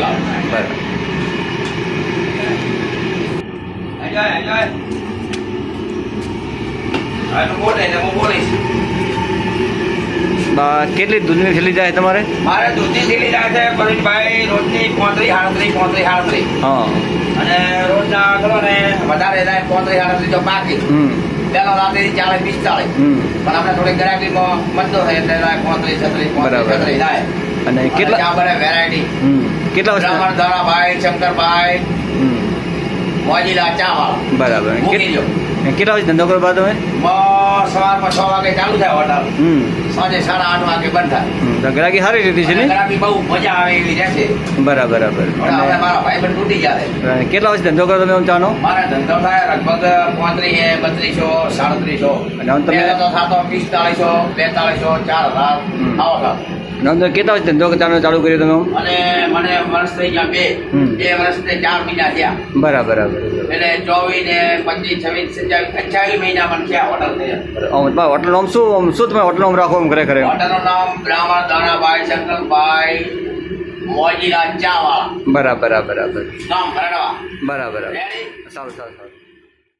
બરાબર. કેટલી દૂધની થેલી જાય તમારે? મારે દૂધની થેલી જાય છે પરેશભાઈ રોજની પોત્રીસ આડત્રીસ પોત્રીસ આડત્રીસ હા. અને રોજના ખરો ને વધારે જાય પોત્રીસ આડત્રીસ તો બાકી. પેલો રાત્રે ચાલીસ પિસ્તાળીસ પણ આપણે થોડી ગરાકીમાં મતતો થાય એટલે પોત્રીસ છત્રીસ બરાબર. જાય અને કેટલા ત્યાં વેરાયટી કેટલા વર્ષ બ્રાહ્મણ ધારાભાઈ શંકરભાઈ વાજીલા ચાવા બરાબર. મૂકી કેટલા વર્ષ ધંધો કરો બાદ તમે? બસ સવારમાં છ વાગે ચાલુ થાય હોટલ. હમ. સાંજે સાડા આઠ વાગે બંધ થાય ગ્રાહકી સારી રીતે છે ને? ગ્રાહકી બહુ મજા આવે એવી રહેશે બરાબર બરાબર. હવે મારા ભાઈ પણ તૂટી જાય. અને કેટલા વર્ષ ધંધો કરો તમે ચાનો મારે ધંધો થાય લગભગ પોત્રીસ બત્રીસો સાડત્રીસો. અને તમે- તો થતો પિસ્તાળીસો બેતાળીસો ચાર હજાર. આવો થતો અને કેટલા વર્ષ ધંધો ચાનો ચાલુ કર્યો તમે? અને મને વર્ષ થઈ ગયા બે. બે વર્ષ ને ચાર મહિના થયા. બરાબર બરાબર. એટલે ચોવીસ ને પચીસ છવ્વીસ સત્યાવીસ અઠ્યાવીસ મહિના મને થયા હોટલ થયા. હોટલ નામ શું શું તમે હોટલ નામ રાખો? આમ ખરેખર એમ? હોટલનું નામ બ્રાહ્મણ શંકરભાઈ વાળા બરાબર બરાબર બરાબર. નામ ભરડવા. બરાબર બરાબર. સારું સારું સારું.